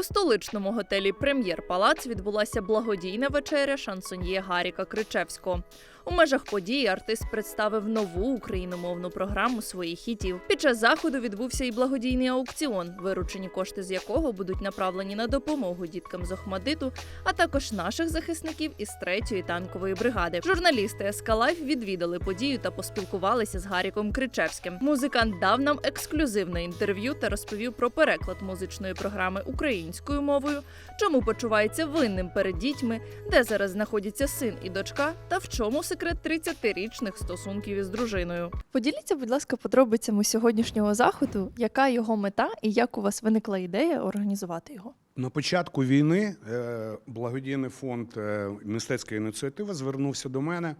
У столичному готелі Прем'єр Палац відбулася благодійна вечеря шансоньє Гаріка Кричевського. У межах події артист представив нову україномовну програму своїх хітів. Під час заходу відбувся і благодійний аукціон, виручені кошти з якого будуть направлені на допомогу діткам з Охмадиту, а також наших захисників із третьої танкової бригади. Журналісти СК Лайф відвідали подію та поспілкувалися з Гаріком Кричевським. Музикант дав нам ексклюзивне інтерв'ю та розповів про переклад музичної програми українською мовою, чому почувається винним перед дітьми, де зараз знаходяться син і дочка, та в чому секрет 30-річних стосунків із дружиною. Поділіться, будь ласка, подробицями сьогоднішнього заходу, яка його мета і як у вас виникла ідея організувати його? На початку війни е, благодійний фонд е, мистецька ініціатива звернувся до мене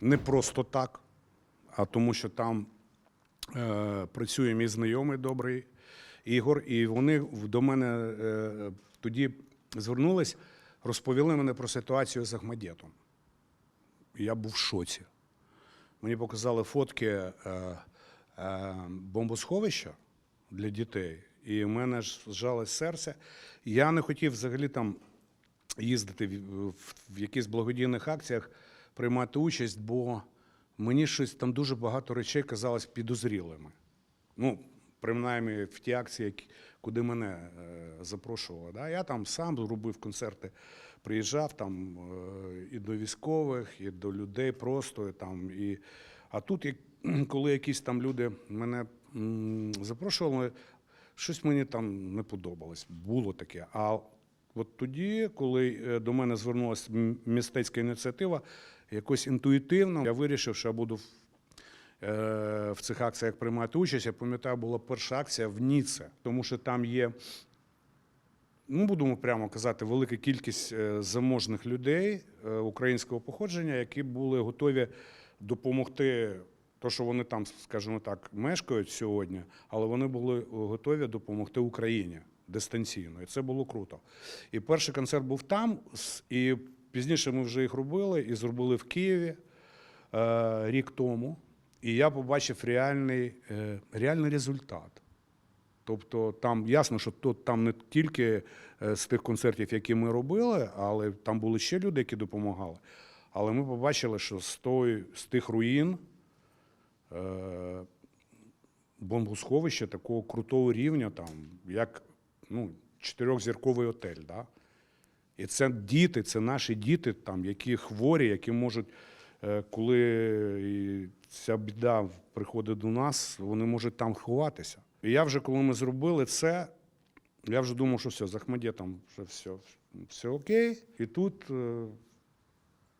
не просто так, а тому, що там е, працює мій знайомий добрий Ігор, і вони в- до мене тоді звернулись, розповіли мене про ситуацію з Ахмадєтом. Я був в шоці. Мені показали фотки е, е, бомбосховища для дітей, і в мене ж зжалось серце. Я не хотів взагалі там їздити в, в, в якихось благодійних акціях, приймати участь, бо мені щось там дуже багато речей казалось підозрілими. Ну, принаймні в ті акції, куди мене е, запрошували. Да? Я там сам робив концерти, приїжджав там е, і до військових, і до людей просто. І, там, і... А тут, коли якісь там люди мене запрошували, щось мені там не подобалось. Було таке. А от тоді, коли е, до мене звернулася містецька ініціатива, якось інтуїтивно я вирішив, що я буду е, в цих акціях приймати участь. Я пам'ятаю, була перша акція в Ніце, тому що там є, ну будемо прямо казати, велика кількість е, заможних людей е, українського походження, які були готові допомогти. То, що вони там, скажімо так, мешкають сьогодні, але вони були готові допомогти Україні дистанційно. І це було круто. І перший концерт був там, і пізніше ми вже їх робили і зробили в Києві е, рік тому. І я побачив реальний, е, реальний результат. Тобто там ясно, що тут там не тільки е, з тих концертів, які ми робили, але там були ще люди, які допомагали. Але ми побачили, що з, той, з тих руїн е, бомбосховища такого крутого рівня, там, як ну, чотирьохзірковий отель. Да? І це діти, це наші діти, там, які хворі, які можуть, е, коли ця біда приходить до нас, вони можуть там ховатися. І я вже, коли ми зробили це, я вже думав, що все, з Ахмадєтом вже все, все окей. І тут е,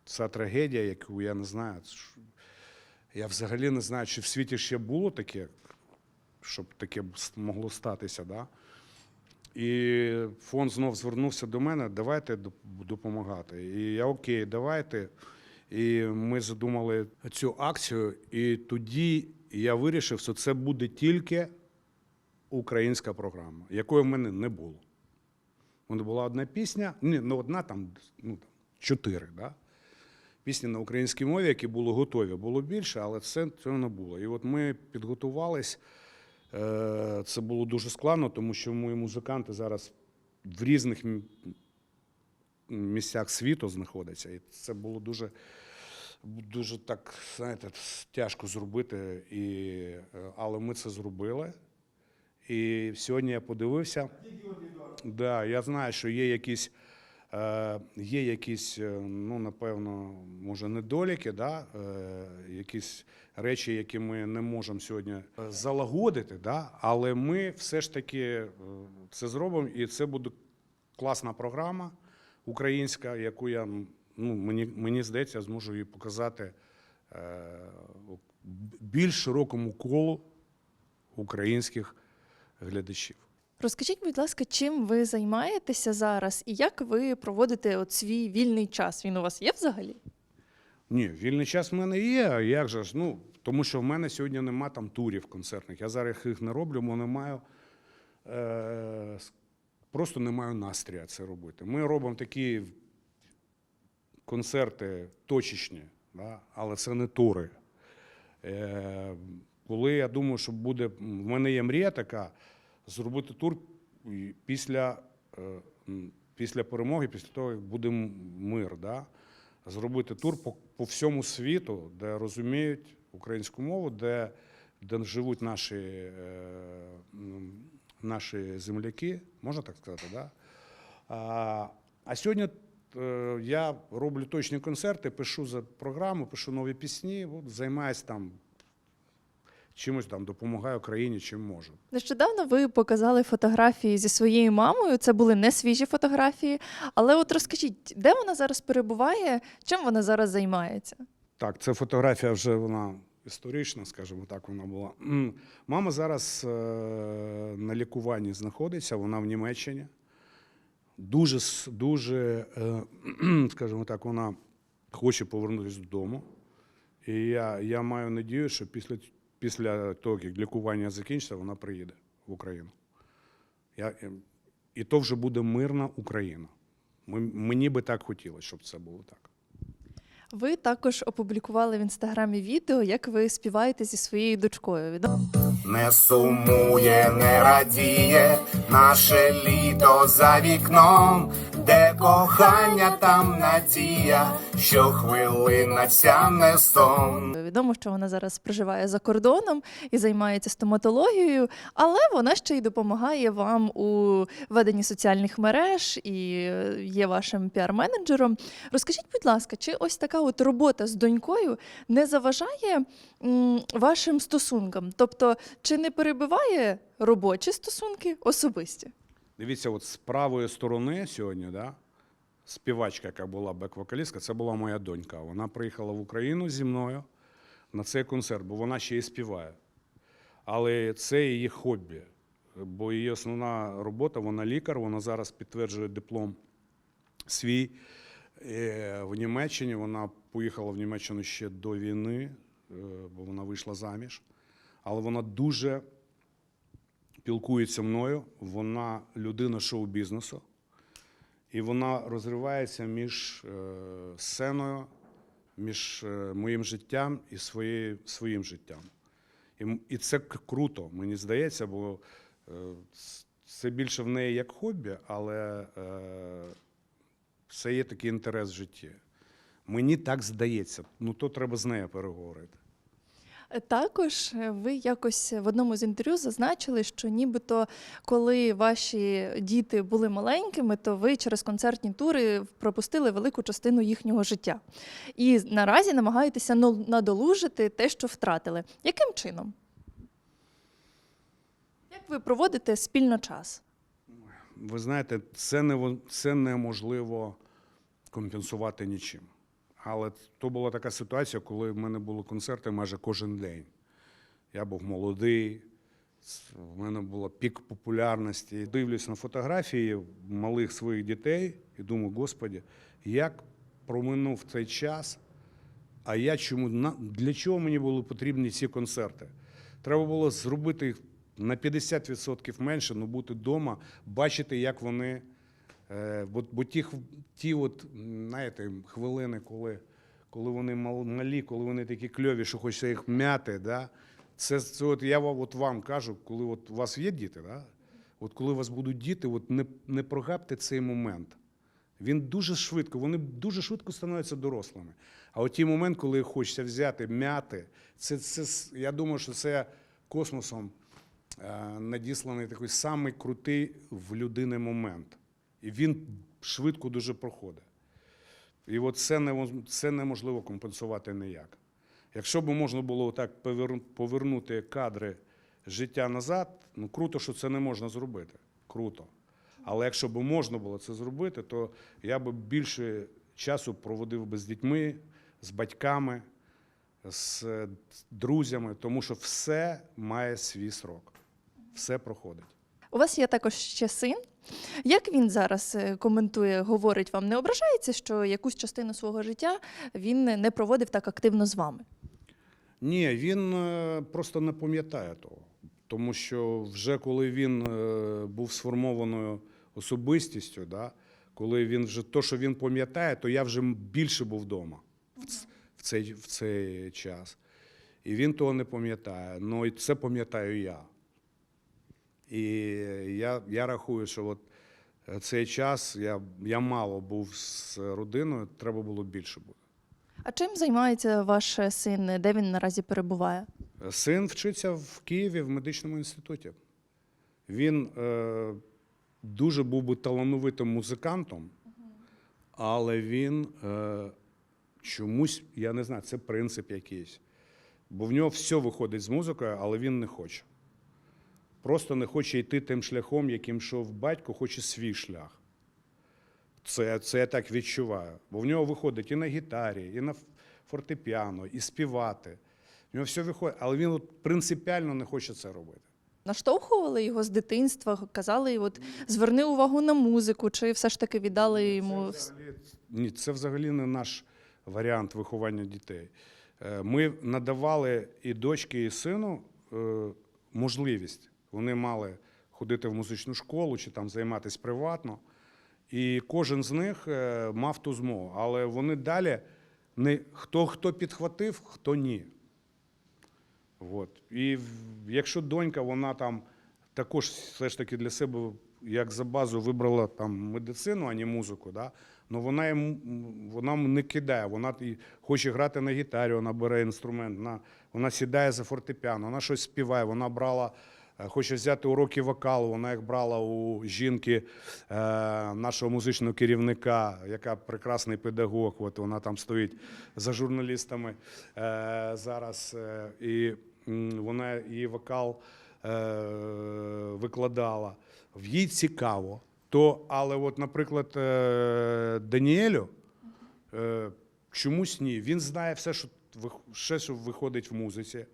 ця трагедія, яку я не знаю, я взагалі не знаю, чи в світі ще було таке, щоб таке могло статися. Да? І фонд знов звернувся до мене, давайте допомагати. І я окей, давайте. І ми задумали цю акцію, і тоді я вирішив, що це буде тільки українська програма, якої в мене не було. У мене була одна пісня, ні, не одна, там, ну, там чотири. Да? Пісні на українській мові, які були готові, було більше, але це цього не було. І от ми підготувались. Е, Це було дуже складно, тому що мої музиканти зараз в різних місцях світу знаходяться. І це було дуже, дуже так, знаєте, тяжко зробити. І, е, але ми це зробили. І сьогодні я подивився. Да, я знаю, що є якісь, е, є якісь, е, ну, напевно, може, недоліки, да? е, якісь речі, які ми не можемо сьогодні е, залагодити, да? але ми все ж таки е, це зробимо, і це буде класна програма українська, яку я, ну, мені, мені здається, зможу її показати е, більш широкому колу українських глядачів. Розкажіть, будь ласка, чим ви займаєтеся зараз і як ви проводите от свій вільний час? Він у вас є взагалі? Ні, вільний час в мене є. А як же ж? Ну, тому що в мене сьогодні нема там турів концертних. Я зараз їх не роблю, бо не маю. Е, просто не маю настрія це робити. Ми робимо такі концерти точечні, да? але це не тури. Е, коли я думаю, що буде. В мене є мрія така зробити тур після е, після перемоги, після того, як буде мир, да, зробити тур по, по всьому світу, де розуміють українську мову, де, де живуть наші, е, наші земляки, можна так сказати, да? А, а сьогодні е, я роблю точні концерти, пишу за програму, пишу нові пісні, займаюся там чимось там, допомагаю країні, чим можу. Нещодавно ви показали фотографії зі своєю мамою. Це були не свіжі фотографії. Але от розкажіть, де вона зараз перебуває, чим вона зараз займається? Так, це фотографія вже вона історична, скажімо так, вона була. Мама зараз е, на лікуванні знаходиться, вона в Німеччині. Дуже, дуже, е, скажімо так, вона хоче повернутися додому. І я, я маю надію, що після, після того, як лікування закінчиться, вона приїде в Україну. Я, е, і то вже буде мирна Україна. Ми- Мені би так хотілося, щоб це було так. Ви також опублікували в інстаграмі відео, як ви співаєте зі своєю дочкою. Відомо? Не сумує, не радіє наше літо за вікном, кохання, там надія, що хвилина ця не сон. Відомо, що вона зараз проживає за кордоном і займається стоматологією, але вона ще й допомагає вам у веденні соціальних мереж і є вашим піар-менеджером. Розкажіть, будь ласка, чи ось така от робота з донькою не заважає м, вашим стосункам? Тобто, чи не перебиває робочі стосунки особисті? Дивіться, от з правої сторони сьогодні, да, співачка, яка була бек-вокалістка, це була моя донька. Вона приїхала в Україну зі мною на цей концерт, бо вона ще й співає. Але це її хобі, бо її основна робота, вона лікар, вона зараз підтверджує диплом свій е, в Німеччині. Вона поїхала в Німеччину ще до війни, е, бо вона вийшла заміж. Але вона дуже спілкується мною, вона людина шоу-бізнесу, і вона розривається між е, сценою, між е, моїм життям і своєю, своїм життям. І, і це круто, мені здається, бо е, це більше в неї як хобі, але це є такий інтерес в житті. Мені так здається, ну то треба з нею переговорити. Також е, ви якось в одному з інтерв'ю зазначили, що нібито коли ваші діти були маленькими, то ви через концертні тури пропустили велику частину їхнього життя. І наразі намагаєтеся надолужити те, що втратили. Яким чином? Як ви проводите спільно час? Ви знаєте, це, не, це неможливо компенсувати нічим. Але то була така ситуація, коли в мене були концерти майже кожен день. Я був молодий, в мене був пік популярності. Дивлюсь на фотографії малих своїх дітей і думаю, господі, як проминув цей час, а я чому для чого мені були потрібні ці концерти? Треба було зробити їх на 50% менше, ну бути вдома, бачити, як вони. Е, бо, бо ті, ті от, знаєте, хвилини, коли, коли вони мал- малі, коли вони такі кльові, що хочеться їх м'яти, да? це, це от я от вам кажу, коли от у вас є діти, да? от коли у вас будуть діти, от не, не прогабте цей момент. Він дуже швидко, вони дуже швидко становляться дорослими. А от ті момент, коли хочеться взяти, м'яти, це, це, я думаю, що це космосом е, надісланий такий самий крутий в людини момент. І він швидко дуже проходить. І от це, не, це неможливо компенсувати ніяк. Якщо б можна було так повернути кадри життя назад, ну круто, що це не можна зробити. Круто. Але якщо б можна було це зробити, то я б більше часу проводив би з дітьми, з батьками, з друзями, тому що все має свій срок. Все проходить. У вас є також ще син. Як він зараз е, коментує, говорить вам, не ображається, що якусь частину свого життя він не проводив так активно з вами? Ні, він е, просто не пам'ятає того. Тому що вже коли він е, був сформованою особистістю, да, коли він вже то, що він пам'ятає, то я вже більше був вдома в, цей, в цей час. І він того не пам'ятає. Ну і це пам'ятаю я. І я, я рахую, що от, е, цей час я, я мало був з родиною, треба було більше бути. А чим займається ваш син? Де він наразі перебуває? Син вчиться в Києві в медичному інституті. Він е, дуже був би талановитим музикантом, але він е, чомусь, я не знаю, це принцип якийсь. Бо в нього все виходить з музикою, але він не хоче. Просто не хоче йти тим шляхом, яким йшов батько, хоче свій шлях. Це, це я так відчуваю. Бо в нього виходить і на гітарі, і на фортепіано, і співати. В нього все виходить, але він от принципіально не хоче це робити. Наштовхували його з дитинства, казали, от зверни увагу на музику, чи все ж таки віддали йому Це взагалі, ні, це взагалі не наш варіант виховання дітей. Е, Ми надавали і дочки, і сину е, можливість. Вони мали ходити в музичну школу чи там займатися приватно. І кожен з них е, мав ту змогу. Але вони далі не хто хто підхватив, хто ні. От. І якщо донька, вона там також все ж таки для себе як за базу вибрала там медицину, а не музику, да? ну вона їм вона не кидає, вона хоче грати на гітарі, вона бере інструмент, вона, вона сідає за фортепіано, вона щось співає, вона брала. Е, Хоче взяти уроки вокалу, вона їх брала у жінки е, нашого музичного керівника, яка прекрасний педагог. От вона там стоїть за журналістами е, зараз. І вона її вокал викладала. В їй цікаво. То, але, от, наприклад, Даніелю чомусь ні. Він знає все, що все, що виходить в музиці.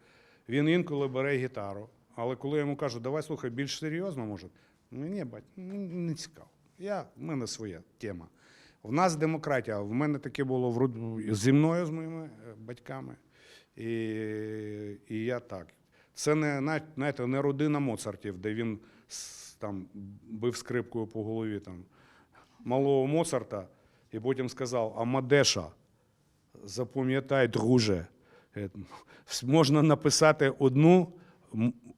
Він інколи бере гітару. Але коли я йому кажу, давай слухай, більш серйозно, може, ну ні, бать, ну, не цікаво. Я, в мене своя тема. В нас демократія. В мене таке було в зі мною, з моїми е, батьками. І, і я так. Це не, знаєте, не родина Моцартів, де він там, бив скрипкою по голові там, малого Моцарта, і потім сказав: Амадеша, запам'ятай, друже, е, можна написати одну,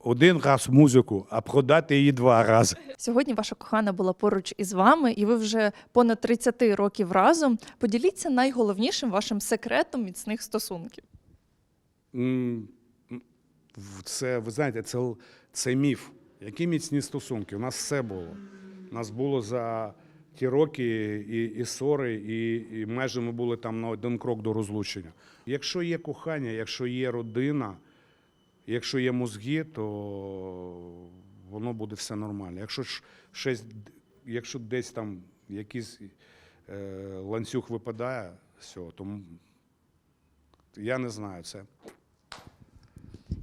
один раз музику, а продати її два рази. Сьогодні ваша кохана була поруч із вами, і ви вже понад 30 років разом. Поділіться найголовнішим вашим секретом міцних стосунків. Це, ви знаєте, це, це міф. Які міцні стосунки? У нас все було. У нас було за ті роки і, і ссори, і, і майже ми були там на один крок до розлучення. Якщо є кохання, якщо є родина, якщо є мозги, то воно буде все нормально. Якщо щось, якщо десь там якийсь е, ланцюг випадає, все, то я не знаю це.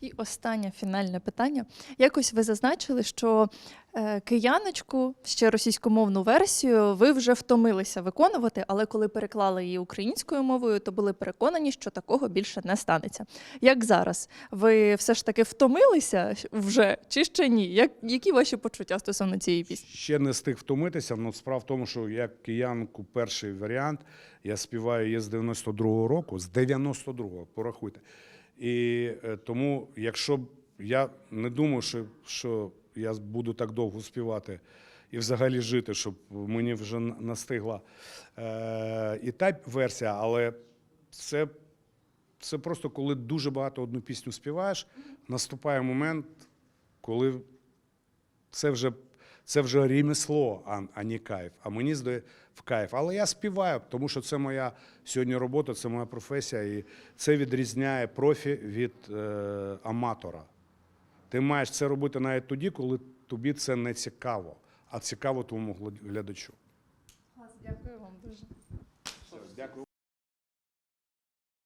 І останнє фінальне питання. Якось ви зазначили, що е, кияночку ще російськомовну версію ви вже втомилися виконувати, але коли переклали її українською мовою, то були переконані, що такого більше не станеться. Як зараз? Ви все ж таки втомилися вже чи ще ні? Як, які ваші почуття стосовно цієї пісні? Ще не встиг втомитися. Ну, справа в тому, що як киянку перший варіант, я співаю її з 92-го року, з 92-го, порахуйте. І е, тому, якщо я не думаю, що, що я буду так довго співати і взагалі жити, щоб мені вже настигла е, і та версія, але це, це просто коли дуже багато одну пісню співаєш, наступає момент, коли це вже, це вже ремесло, а, а не кайф. А мені здає в кайф. Але я співаю, тому що це моя сьогодні робота, це моя професія, і це відрізняє профі від е, аматора. Ти маєш це робити навіть тоді, коли тобі це не цікаво, а цікаво твоєму глядачу. Дякую вам дуже. Дякую.